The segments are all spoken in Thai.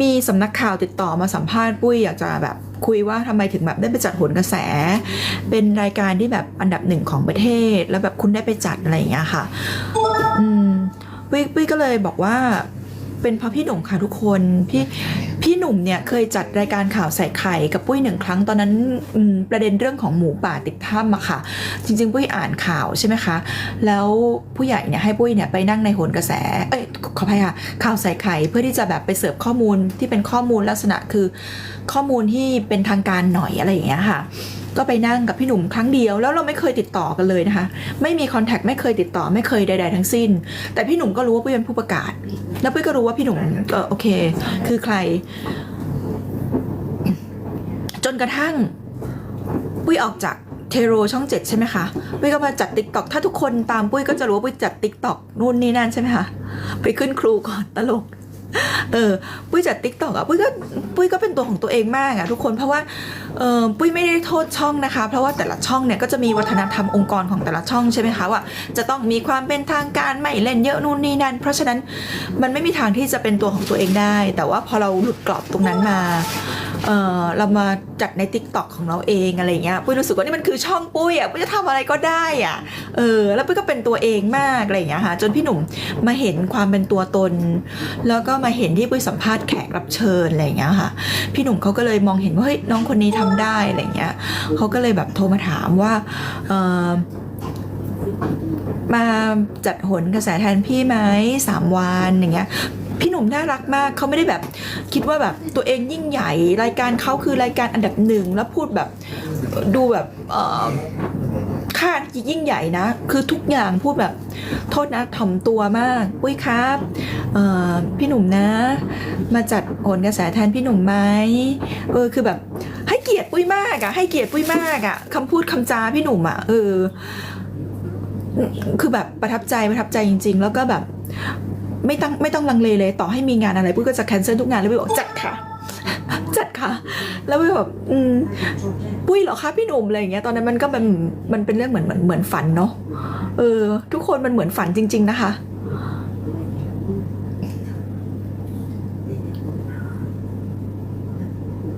มีสำนักข่าวติดต่อมาสัมภาษณ์ปุ้ยอยากจะแบบคุยว่าทำไมถึงแบบได้ไปจัดโหนกระแส เป็นรายการที่แบบอันดับหนึ่งของประเทศ แล้วแบบคุณได้ไปจัดอะไรอย่างเงี้ยค่ะ อืมปุ้ยปุ้ยก็เลยบอกว่า เป็นเพราะพี่หนุ่มค่ะทุกคนพี่ พี่หนุ่มเนี่ยเคยจัดรายการข่าวใส่ไข่กับปุ้ยหนึ่งครั้งตอนนั้นประเด็นเรื่องของหมูป่าติดถ้ำอะค่ะ จริง ๆ ปุ้ยอ่านข่าวใช่ไหมคะ แล้วผู้ใหญ่เนี่ยให้ปุ้ยเนี่ยไปนั่งในโหนกระแส เอ้ยขออภัยค่ะข่าวใส่ไข่เพื่อที่จะแบบไปเสิร์ฟข้อมูลที่เป็นข้อมูลลักษณะคือข้อมูลที่เป็นทางการหน่อยอะไรอย่างเงี้ยค่ะ ก็ไปนั่งกับพี่หนุ่มครั้งเดียว แล้วเราไม่เคยติดต่อกันเลยนะคะ ไม่มีคอนแทคไม่เคยติดต่อไม่เคยใด ๆ ทั้งสิ้น แต่พี่หนุ่มก็รู้ว่าปุ้ยเป็นผู้ประกาศ แล้วปุ้ยก็รู้ว่าพี่หนุ่มเออโอเค คือใคร จนกระทั่งปุ้ยออกจากเทโรช่องเจ็ดใช่ไหมคะปุ้ยก็มาจัดติ๊กต็อกถ้าทุกคนตามปุ้ยก็จะรู้ว่าปุ้ยจัดติ๊กต็อกนู่นนี่นั่นใช่ไหมคะไปขึ้นครูก่อนตลก เออปุ้ยจัดติ๊กต็อกอะปุ้ยก็ปุ้ยก็เป็นตัวของตัวเองมากอะทุกคนเพราะว่าเออปุ้ยไม่ได้โทษช่องนะคะ เพราะว่าแต่ละช่องเนี่ยก็จะมีวัฒนธรรมองค์กรของแต่ละช่องใช่ไหมคะว่าจะต้องมีความเป็นทางการไม่เล่นเยอะนู่นนี่นั่นเพราะฉะนั้นมันไม่มีทางที่จะเป็นตัวของตัวเองได้ แต่ว่าพอเราหลุดกรอบตรงนั้นมา เออเรามาจัดใน t ิ k t o k ของเราเองอะไรเงี้ยปุ้ยรู้สึกว่านี่มันคือช่องปุ้ยอะปุ้ยจะทำอะไรก็ได้อะเออแล้วปุ้ยก็เป็นตัวเองมากอะไรเงี้ยค่ะจนพี่หนุ่มมาเห็นความเป็นตัวตน แล้วก็มาเห็นที่ปุ้ยสัมภาษณ์แขกรับเชิญอะไรเงี้ยค่ะ พี่หนุ่มเขาก็เลยมองเห็นว่าเฮ้ยน้องคนนี้ทำได้อะไรเงี้ยเขาก็เลยแบบโทรมาถามว่าเออมาจัดหนกระแสแทนพี่ไหมสามวันอย่างเงี้ย พี่หนุ่มน่ารักมากเขาไม่ได้แบบ คิดว่าแบบตัวเองยิ่งใหญ่รายการเขาคือรายการอันดับหนึ่งแล้วพูดแบบดูแบบค่ายิ่งใหญ่นะ คือทุกอย่างพูดแบบโทษนะถ่อมตัวมากปุ้ยครับพี่หนุ่มนะ มาจัดโหนกระแสแทนพี่หนุ่มไหมเออคือแบบให้เกียรติปุ้ยมากอะให้เกียรติปุ้ยมากอะคำพูดคำจาพี่หนุ่มอะเออคือแบบประทับใจประทับใจจริง ๆ แล้วก็แบบ ไม่ต้องไม่ต้องลังเลเลย ต่อให้มีงานอะไรปุ้ยก็จะแคนเซิลทุกงานแล้วปุ้ยบอกจัดค่ะ จัดค่ะ แล้วปุ้ยแบบอืมปุ้ยเหรอคะพี่หนุ่มอะไรอย่างเงี้ยตอนนั้นมันก็เป็นมันเป็นเรื่องเหมือนเหมือนเหมือนฝันเนาะเออ ทุกคนมันเหมือนฝันจริง ๆ นะคะ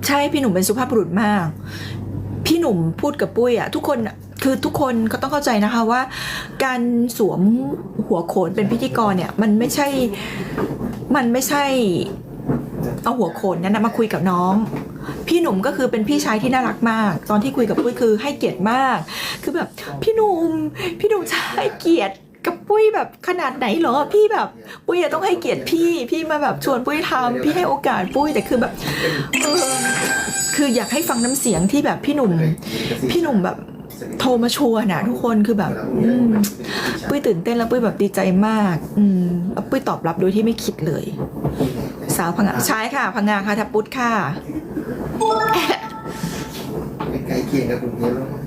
ใช่พี่หนุ่มเป็นสุภาพบุรุษมาก พี่หนุ่มพูดกับปุ้ยอะทุกคนอะ คือทุกคนก็ต้องเข้าใจนะคะว่า การสวมหัวโขนเป็นพิธีกรเนี่ยมันไม่ใช่มันไม่ใช่เอาหัวโขนนั้นนะมาคุยกับน้อง พี่หนุ่มก็คือเป็นพี่ชายที่น่ารักมาก ตอนที่คุยกับปุ้ยคือให้เกียรติมาก คือแบบพี่หนุ่มพี่หนุ่มจะให้เกียรติกับปุ้ยแบบขนาดไหนเหรอพี่แบบปุ้ยอะต้องให้เกียรติพี่ พี่มาแบบชวนปุ้ยทำพี่ให้โอกาสปุ้ยแต่คือแบบเออคืออยากให้ฟังน้ำเสียงที่แบบพี่หนุ่มพี่หนุ่มแบบ โทรมาชวนนะทุกคนคือแบบปุ้ยตื่นเต้นแล้วปุ้ยแบบดีใจมาก อืมแล้วปุ้ยตอบรับโดยที่ไม่คิดเลย สาวพังงาใช่ค่ะพังงาค่ะทับปุ้ค่ะใกล้เคียงกับกรุงเทพแล้วนะ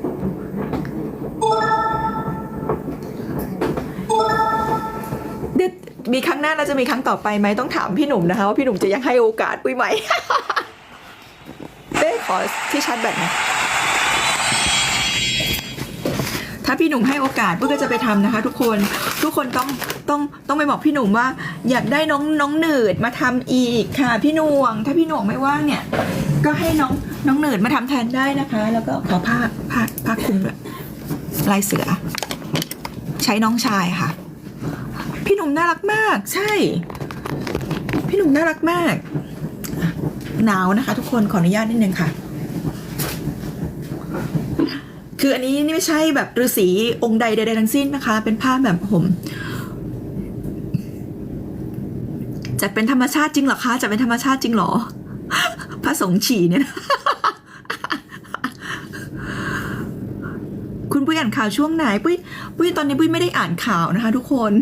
เดี๋ยวมีครั้งหน้าเราจะมีครั้งต่อไปไหมต้องถามพี่หนุ่มนะคะว่าพี่หนุ่มจะยังให้โอกาสปุ้ยไหมเด้ขอที่ชาร์จแบตหน่อย ถ้าพี่หนุ่มให้โอกาสปุ้ยก็จะไปทำนะคะ ทุกคนทุกคนต้องต้องต้องไปบอกพี่หนุ่มว่า อยากได้น้องน้องหนืดมาทำอีกค่ะ พี่หน่วง ถ้าพี่หน่วงไม่ว่างเนี่ย ก็ให้น้องน้องหนืดมาทำแทนได้นะคะ แล้วก็ขอผ้าผ้าผ้าคลุมแบบลายเสือ ใช้น้องชายค่ะ พี่หนุ่มน่ารักมาก ใช่ พี่หนุ่มน่ารักมากหนาวนะคะ ทุกคนขออนุญาตนิดนึงค่ะ คืออันนี้นี่ไม่ใช่แบบฤาษีองค์ใดใดๆทั้งสิ้นนะคะ เป็นผ้าแบบผมจะเป็นธรรมชาติจริงเหรอคะจะเป็นธรรมชาติจริงเหรอ พระสงฆ์ฉี่เนี่ยนะคุณปุ้ยอ่านข่าวช่วงไหนปุ้ยปุ้ยตอนนี้ปุ้ยไม่ได้อ่านข่าวนะคะ ทุกคน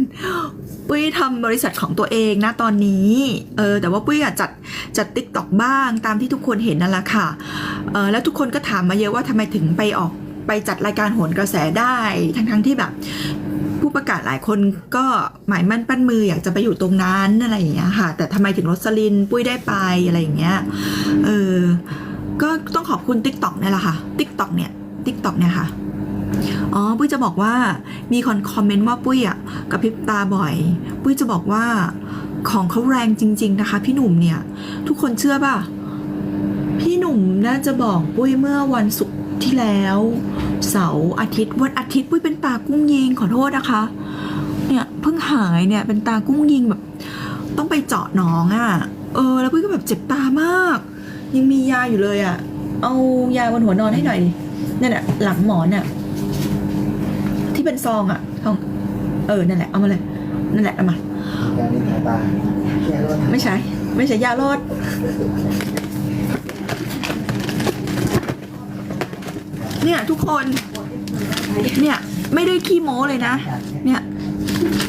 ปุ้ยทำบริษัทของตัวเองนะตอนนี้เออแต่ว่าปุ้ยอะจัดจัดติ๊กตอกบ้างตามที่ทุกคนเห็นนั่นแหละค่ะเออแล้วทุกคนก็ถามมาเยอะว่าทำไมถึงไปออก ไปจัดรายการโหนกระแสได้ทั้งทั้งๆที่แบบ ผู้ประกาศหลายคนก็หมายมั่นปั้นมืออยากจะไปอยู่ตรงนั้นอะไรอย่างเงี้ยค่ะ แต่ทำไมถึงรสลินปุ้ยได้ไปอะไรอย่างเงี้ยเออก็ต้องขอบคุณ t ิ k t o k เนี่ยแหละค่ะ t ิ k t o k เนี่ย t ิ k t o k เนี่ยค่ะอ๋อปุ้ยจะบอกว่ามีคนคอมเมนต์ว่าปุ้ยอะกระพริบตาบ่อย ปุ้ยจะบอกว่าของเขาแรงจริง ๆ นะคะ พี่หนุ่มเนี่ย ทุกคนเชื่อป่ะ พี่หนุ่มน่าจะบอกปุ้ยเมื่อวันศุกร์ที่แล้ว เสาร์อาทิตย์วันอาทิตย์ปุ้ยเป็นตากุ้งยิงขอโทษนะคะ เนี่ยเพิ่งหายเนี่ยเป็นตากุ้งยิงแบบ ต้องไปเจาะหนองอะ่ะ เออ แล้วปุ้ยก็แบบเจ็บตามาก ยังมียาอยู่เลยอะ่ะ เอายาบนหัวนอนให้หน่อยดินั่นแหละหลังหมอนอะที่เป็นซองอะซองเออนั่นแหละเอามาเลยนั่นแหละเอามาการนินทาตาแค่รถไม่ใช่ ไม่ใช่ยาลด เนี่ยทุกคน เนี่ย ไม่ได้ขี้โม้เลยนะ เนี่ย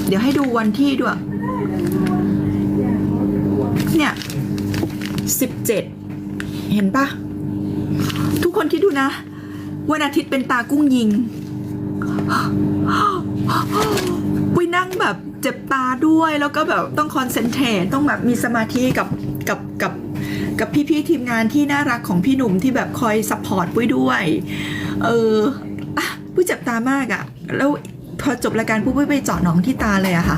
เดี๋ยวให้ดูวันที่ด้วย เนี่ยสิบเจ็ดเห็นปะทุกคนคิดดูนะ วันอาทิตย์เป็นตากุ้งยิงปุ้ยนั่งแบบเจ็บตาด้วยแล้วก็แบบต้องคอนเซนเทรตต้องแบบมีสมาธิกับกับกับกับพี่ๆทีมงานที่น่ารักของพี่หนุ่มที่แบบคอยซัพพอร์ตปุ้ยด้วย เอออะปุ้เจ็บตามากอะ่ะแล้วพอจบรายการปุ๊บปุ้ไปเจาะหนองที่ตาเลยอะค่ะ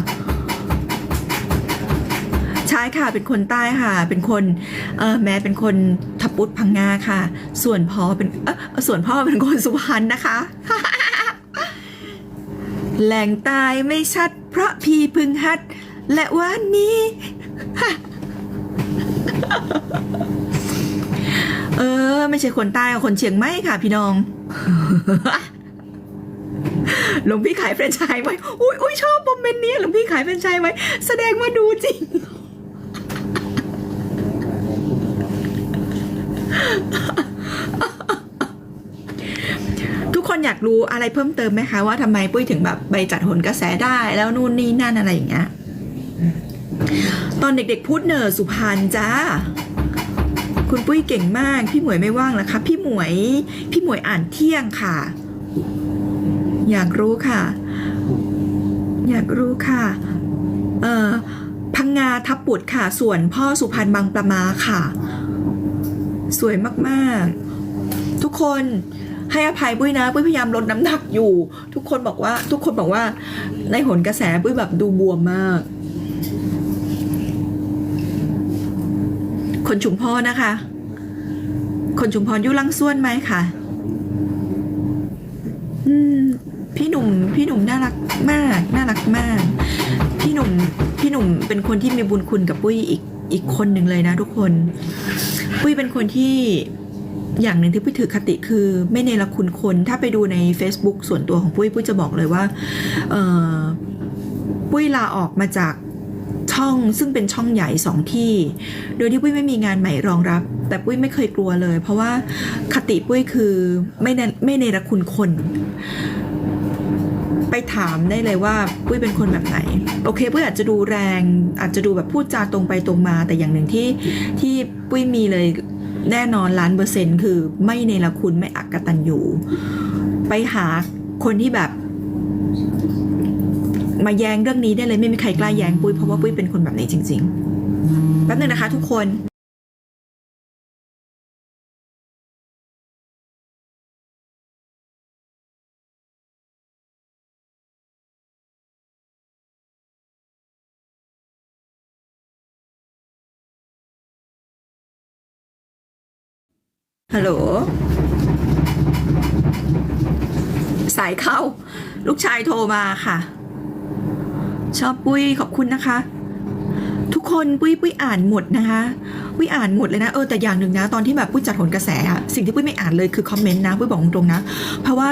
ใช่ค่ะ เป็นคนใต้ค่ะ เป็นคนเออแม่เป็นคนทับปุตพังงาค่ะ ส่วนพ่อเป็นเออส่วนพ่อเป็นคนสุพรรณนะคะ แหล่งตายไม่ชัด เพราะพีพึงฮัด และวันนี้ เออ ไม่ใช่คนใต้คนเชียงใหม่ค่ะพี่น้อง หลวงพี่ขายแฟรนไชส์ไว้ อุ้ยอุ้ยชอบคอมเมนต์นี้หลวงพี่ขายแฟรนไชส์ไว้ แสดงว่าดูจริง ทุกคนอยากรู้อะไรเพิ่มเติมไหมคะ ว่าทำไมปุ้ยถึงแบบไปจัดหนกระแสได้แล้วนู่นนี่นั่นอะไรอย่างเงี้ย ตอนเด็กๆพูดเนอร์สุพรรณจ้า คุณปุ้ยเก่งมาก พี่หมวยไม่ว่างแล้วคะพี่หมวย พี่หมวยอ่านเที่ยงค่ะ อยากรู้ค่ะ อยากรู้ค่ะ เอ่อพังงาทับปุดค่ะ ส่วนพ่อสุพรรณบางประมาค่ะ สวยมากๆ ทุกคนให้อภัยปุ้ยนะปุ้ยพยายามลดน้ำหนักอยู่ ทุกคนบอกว่า ทุกคนบอกว่า ในหนกระแสปุ้ยแบบดูบวมมาก คนชุมพรนะคะ คนชุมพรอยู่ลังส่วนไหมคะอืมพี่หนุ่มพี่หนุ่มน่ารักมากน่ารักมาก พี่หนุ่มพี่หนุ่มเป็นคนที่มีบุญคุณกับปุ้ยอีกอีกคนหนึ่งเลยนะทุกคน ปุ้ยเป็นคนที่อย่างหนึ่งที่ปุ้ยถือคติคือไม่เนรคุณคน ถ้าไปดูใน Facebook ส่วนตัวของปุ้ยปุ้ยจะบอกเลยว่า เออปุ้ยลาออกมาจาก ช่องซึ่งเป็นช่องใหญ่สองที่ โดยที่ปุ้ยไม่มีงานใหม่รองรับ แต่ปุ้ยไม่เคยกลัวเลย เพราะว่าคติปุ้ยคือไม่เนไม่เนรคุณคน ไปถามได้เลยว่าปุ้ยเป็นคนแบบไหน โอเคปุ้ยอาจจะดูแรง อาจจะดูแบบพูดจาตรงไปตรงมาแต่อย่างหนึ่งที่ที่ปุ้ยมีเลยแน่นอนล้านเปอร์เซ็นต์คือไม่เนรคุณไม่อักตันอยู่ ไปหาคนที่แบบ มาแย้งเรื่องนี้ได้เลยไม่มีใครกล้าแย้งปุ้ยเพราะว่าปุ้ยเป็นคนแบบนี้จริง ๆ แป๊บนึงนะคะ ทุกคนฮัลโหล สายเข้า ลูกชายโทรมาค่ะ ชอบปุ้ยขอบคุณนะคะ ทุกคนปุ้ยปุ้ยอ่านหมดนะคะปุ้ยอ่านหมดเลยนะเออแต่อย่างหนึ่งนะตอนที่แบบปุ้ยจัดผลกระแสอะสิ่งที่ปุ้ยไม่อ่านเลยคือคอมเมนต์นะปุ้ยบอกตรงๆนะ เพราะว่า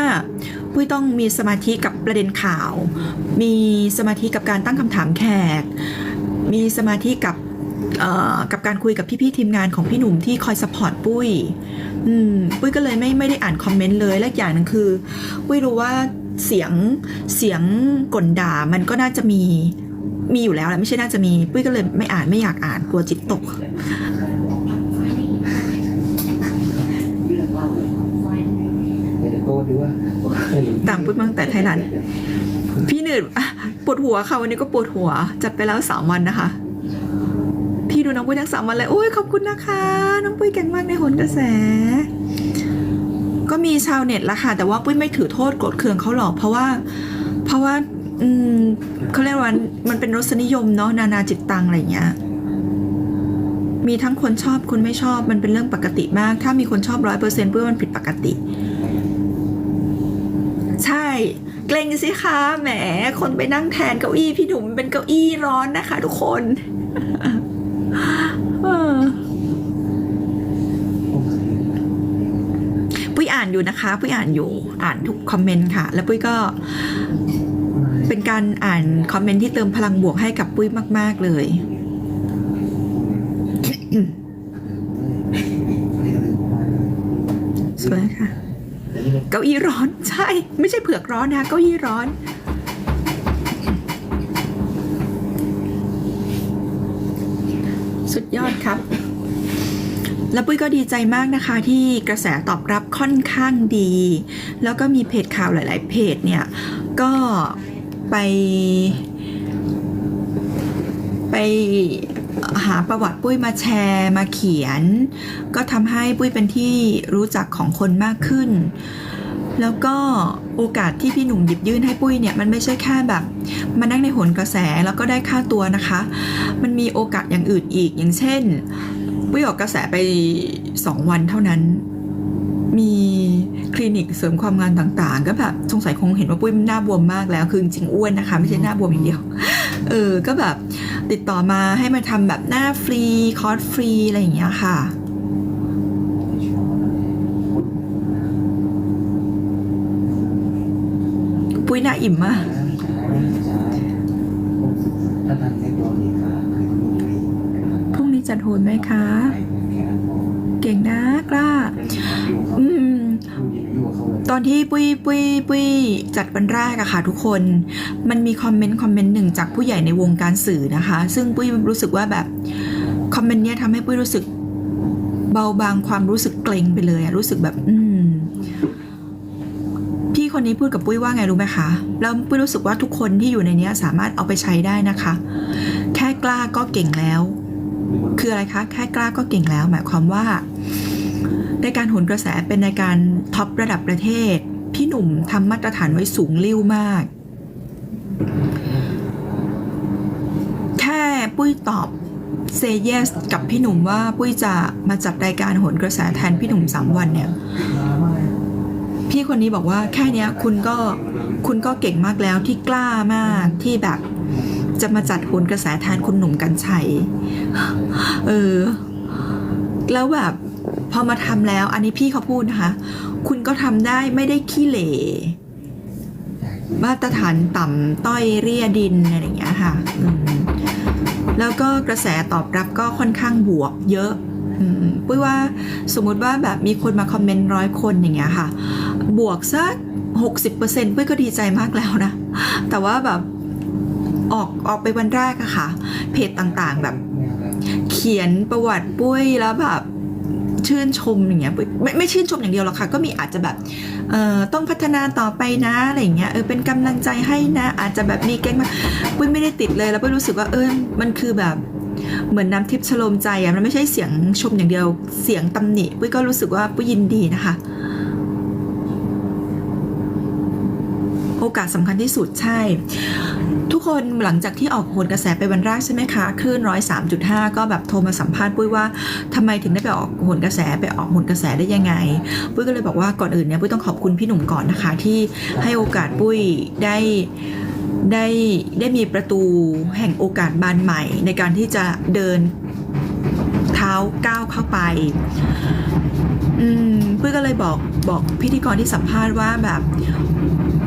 ปุ้ยต้องมีสมาธิกับประเด็นข่าว มีสมาธิกับการตั้งคำถามแขก มีสมาธิกับกับการคุยกับพี่ๆทีมงานของพี่หนุ่มที่คอยสปอร์ตปุ้ย อืม ปุ้ยก็เลยไม่ไม่ได้อ่านคอมเมนต์เลย และอย่างหนึ่งคือ ปุ้ยรู้ว่า เสียงเสียงกลด่ามันก็น่าจะมีมีอยู่แล้วแหละไม่ใช่น่าจะมีปุ้ยก็เลยไม่อ่านไม่อยากอ่านกลัวจิตตกเดี๋ยวโทษดูว่าตามปุ้ยมาตั้งแต่ไทยรัฐพี่หนืดอะปวดหัวค่ะวันนี้ก็ปวดหัว จัดไปแล้วสามวันนะคะ พี่ดูน้องปุ้ยทั้งสามวันเลยโอ้ยขอบคุณนะคะ น้องปุ้ยเก่งมากในหนกระแส ก็มีชาวเน็ตละค่ะ แต่ว่าปุ้ยไม่ถือโทษโกรธเคืองเขาหรอก เพราะว่า เพราะว่า อืมเขาเรียกว่ามันเป็นรสนิยมเนาะนานาจิตตังอะไรอย่างเงี้ยมีทั้งคนชอบคนไม่ชอบมันเป็นเรื่องปกติมาก ถ้ามีคนชอบร้อยเปอร์เซ็นต์เพื่อมันผิดปกติ ใช่ เกรงสิคะแหม คนไปนั่งแทนเก้าอี้พี่หนุ่มเป็นเก้าอี้ร้อนนะคะทุกคน เอ่านอยู่นะคะปุ้ยอ่านอยู่อ่านทุกคอมเมนต์ค่ะ แล้วปุ้ยก็เป็นการอ่านคอมเมนต์ที่เติมพลังบวกให้กับปุ้ยมาก ๆ เลย สวยค่ะ เก้าอี้ร้อนใช่ ไม่ใช่เผือกร้อนนะคะเก้าอี้ร้อน สุดยอดครับ แล้วปุ้ยก็ดีใจมากนะคะที่กระแสตอบรับค่อนข้างดี แล้วก็มีเพจข่าวหลาย ๆ เพจเนี่ย ก็ไป ไปหาประวัติปุ้ยมาแชร์มาเขียน ก็ทำให้ปุ้ยเป็นที่รู้จักของคนมากขึ้น แล้วก็โอกาสที่พี่หนุ่มหยิบยื่นให้ปุ้ยเนี่ยมันไม่ใช่แค่แบบมานั่งในหนกระแสแล้วก็ได้ค่าตัวนะคะ มันมีโอกาสอย่างอื่นอีกอย่างเช่น ปุ้ยออกกระแสไป 2 วันเท่านั้น มีคลินิกเสริมความงานต่าง ๆ ก็แบบสงสัยคงเห็นว่าปุ้ยหน้าบวมมากแล้ว คือจริงอ้วนนะคะ ไม่ใช่หน้าบวมอย่างเดียว เออ ก็แบบติดต่อมาให้มาทำแบบหน้าฟรี คอร์สฟรี อะไรอย่างเงี้ยค่ะปุ้ยหน้าอิ่มมาก ถ้าทำเทคโนโลยีค่ะคือพรุ่งนี้ พรุ่งนี้ จัดโหนไหมคะ เก่งนะกล้า อืม ตอนที่ปุ้ยปุ้ยปุ้ยจัดวันแรกอะค่ะทุกคน มันมีคอมเมนต์คอมเมนต์หนึ่งจากผู้ใหญ่ในวงการสื่อนะคะ ซึ่งปุ้ยรู้สึกว่าแบบคอมเมนต์เนี้ยทำให้ปุ้ยรู้สึกเบาบางความรู้สึกเกรงไปเลยอะรู้สึกแบบ อืม พี่คนนี้พูดกับปุ้ยว่าไงรู้ไหมคะ แล้วปุ้ยรู้สึกว่าทุกคนที่อยู่ในเนี้ยสามารถเอาไปใช้ได้นะคะ แค่กล้าก็เก่งแล้ว คืออะไรคะแค่กล้าก็เก่งแล้ว หมายความว่า ในการโหนกระแสเป็นในการท็อประดับประเทศ พี่หนุ่มทำมาตรฐานไว้สูงลิ่วมาก แค่ปุ้ยตอบ say yes กับพี่หนุ่มว่าปุ้ยจะมาจัดรายการโหนกระแสแทนพี่หนุ่มสามวันเนี่ย พี่คนนี้บอกว่าแค่เนี้ยคุณก็คุณก็เก่งมากแล้วที่กล้ามากที่แบบ จะมาจัดโหนกระแสแทนคุณหนุ่มกัญชัย เออ แล้วแบบพอมาทำแล้ว อันนี้พี่เขาพูดนะคะ คุณก็ทำได้ไม่ได้ขี้เหร่มาตรฐานต่ำต้อยเรียดินอะไรอย่างเงี้ยค่ะ แล้วก็กระแสตอบรับก็ค่อนข้างบวกเยอะอปุ้ยว่าสมมุติว่าแบบมีคนมาคอมเมนต์ร้อยคนอย่างเงี้ยค่ะ บวกสัก 60%ปุ้ยก็ดีใจมากแล้วนะ แต่ว่าแบบ ออกออกไปวันแรกอะค่ะ เพจต่างๆแบบเขียนประวัติปุ้ยแล้วแบบชื่นชมอย่างเงี้ยปุ้ยไม่ไม่ชื่นชมอย่างเดียวหรอกค่ะ ก็มีอาจจะแบบเอ่อต้องพัฒนาต่อไปนะอะไรเงี้ยเออเป็นกำลังใจให้นะ อาจจะแบบมีเก่งมาปุ้ยไม่ได้ติดเลยแล้วปุ้ยรู้สึกว่าเออมันคือแบบเหมือนน้ำทิพย์ชโลมใจอะมันไม่ใช่เสียงชมอย่างเดียวเสียงตำหนิปุ้ยก็รู้สึกว่าปุ้ยยินดีนะคะ โอกาสสำคัญที่สุดใช่ ทุกคนหลังจากที่ออกโหนกระแสไปวันแรกใช่ไหมคะคลื่นร้อยสามจุดห้าก็แบบโทรมาสัมภาษณ์ปุ้ยว่าทำไมถึงได้ไปออกโหนกระแสไปออกโหนกระแสได้ยังไง ปุ้ยก็เลยบอกว่าก่อนอื่นเนี่ยปุ้ยต้องขอบคุณพี่หนุ่มก่อนนะคะที่ให้โอกาสปุ้ยได้ได้ได้มีประตูแห่งโอกาสบานใหม่ ในการที่จะเดินเท้าก้าวเข้าไปอืมปุ้ยก็เลยบอกบอกพิธีกรที่สัมภาษณ์ว่าแบบ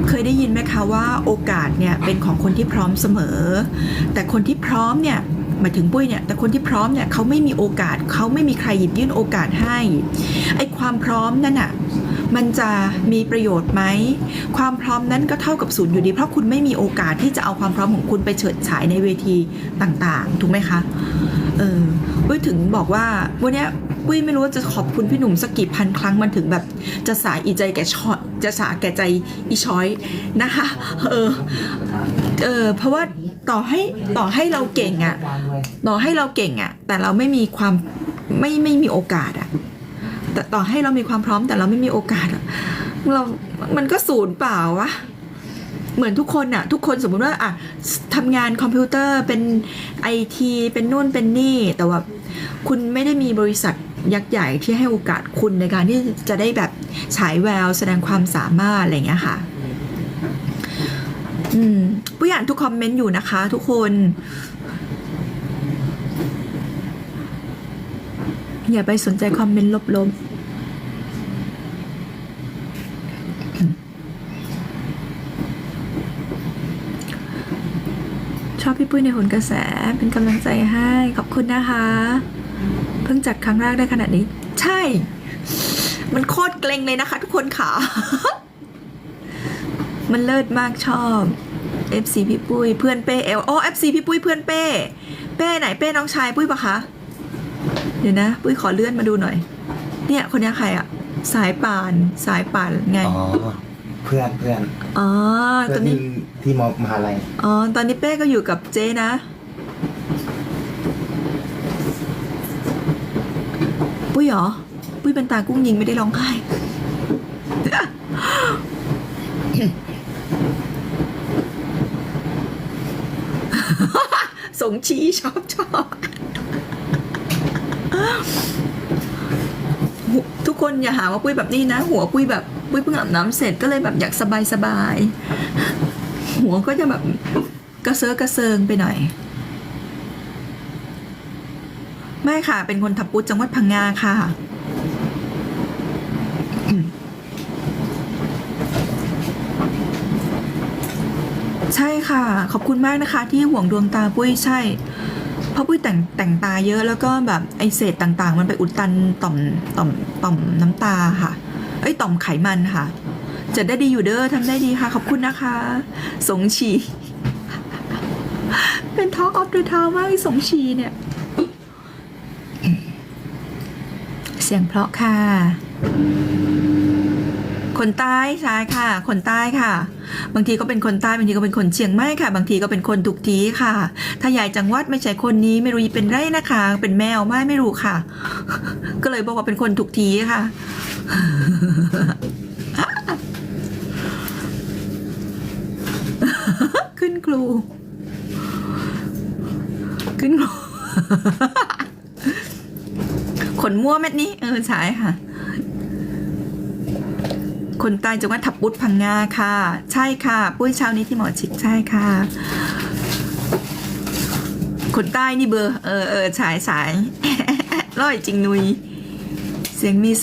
เคยได้ยินไหมคะว่าโอกาสเนี่ยเป็นของคนที่พร้อมเสมอ แต่คนที่พร้อมเนี่ยหมายถึงปุ้ยเนี่ยแต่คนที่พร้อมเนี่ยเขาไม่มีโอกาสเขาไม่มีใครหยิบยื่นโอกาสให้ไอ้ความพร้อมนั่นน่ะมันจะมีประโยชน์ไหม ความพร้อมนั้นก็เท่ากับศูนย์อยู่ดี เพราะคุณไม่มีโอกาสที่จะเอาความพร้อมของคุณไปเฉิดฉายในเวทีต่างๆ ถูกไหมคะ เออปุ้ยถึงบอกว่าวันนี้ ปุ้ยไม่รู้ว่าจะขอบคุณพี่หนุ่มสักกี่พันครั้งมันถึงแบบจะสาอีใจแก่ชอจะสาแก่ใจอีช้อยนะคะเออเออเพราะว่าต่อให้ต่อให้เราเก่งอะ่ะต่อให้เราเก่งอะ่ะแต่เราไม่มีความไม่ไม่มีโอกาสอะ่ะแต่ต่อให้เรามีความพร้อมแต่เราไม่มีโอกาสอะเรา มันก็ศูนย์เปล่าวะเหมือนทุกคนอะทุกคนสมมุติว่าอะทำงานคอมพิวเตอร์เป็นไอทีเป็นนู่นเป็นนี่ แต่ว่าคุณไม่ได้มีบริษัท ยักษ์ใหญ่ที่ให้โอกาสคุณในการที่จะได้แบบฉายแววแสดงความสามารถอะไรเงี้ยค่ะอืมผู้อ่านทุกคอมเมนต์อยู่นะคะทุกคนอย่าไปสนใจคอมเมนต์ลบๆชอบพี่ปุ้ยในหนกระแสเป็นกำลังใจให้ ขอบคุณนะคะ พิ่งจัดครั้งแรกได้ขนาดนี้ ใช่ มันโคตรเกรงเลยนะคะ ทุกคนค่ะ มันเลิศมากชอบ FC พี่ปุ้ยเพื่อนเป้เอลอ๋อ FC พี่ปุ้ยเพื่อนเป้ เป้ไหนเป้น้องชายปุ้ยปะคะ เดี๋ยวนะ ปุ้ยขอเลื่อนมาดูหน่อย เนี่ยคนนี้ใครอะสายป่านสายป่านไง อ๋อ เพื่อนเพื่อนอ๋อ เพื่ตออนนนี้ ที่ที่มมหาลัย อ๋อ ตอนนี้เป้ก็อยู่กับเจ๊นะ ปุ้ยเหรอ ปุ้ยเป็นตากุ้งยิงไม่ได้ร้องไห้สงชีชอบชอบทุกคนอย่าหาว่าปุ้ยแบบนี้นะ หัวปุ้ยแบบปุ้ยเพิ่งอาบน้ำเสร็จก็เลยแบบอยากสบายสบายหัวก็จะแบบกระเซาะกระเซิงไปหน่อย ไม่ค่ะ เป็นคนทับปุดจังหวัดพังงาค่ะ ใช่ค่ะ ขอบคุณมากนะคะ ที่ห่วงดวงตาปุ้ยใช่ เพราะปุ้ยแต่งแต่งตาเยอะแล้วก็แบบไอเศษต่างๆ มันไปอุดตันต่อมต่อมต่อมน้ำตาค่ะ เอ้ยต่อมไขมันค่ะ จะได้ดีอยู่เด้อทำได้ดีค่ะ ขอบคุณนะคะ สงชีเป็นท็อกออฟเดอะทาวมากไอสงชีเนี่ย เสียงเพราะค่ะ คนใต้ใช่ค่ะ คนใต้ค่ะ บางทีก็เป็นคนใต้บางทีก็เป็นคนเชียงใหม่ค่ะ บางทีก็เป็นคนทุกทีค่ะ ถ้าใหญ่จังหวัดไม่ใช่คนนี้ไม่รู้เป็นไรนะคะ เป็นแมวไม่ไม่รู้ค่ะ ก็เลยบอกว่าเป็นคนทุกทีค่ะขึ้นครู ขึ้นครู ขนมั่วเม็ดนี้ เออใช่ค่ะ คนใต้จังหวัดทับบุตพังงาค่ะ ใช่ค่ะ ปุ้ยเช้านี้ที่หมอชิดใช่ค่ะ คนใต้นี่เบอร์ เออเออสายสายร้อยจริงนุย เสียงมีเส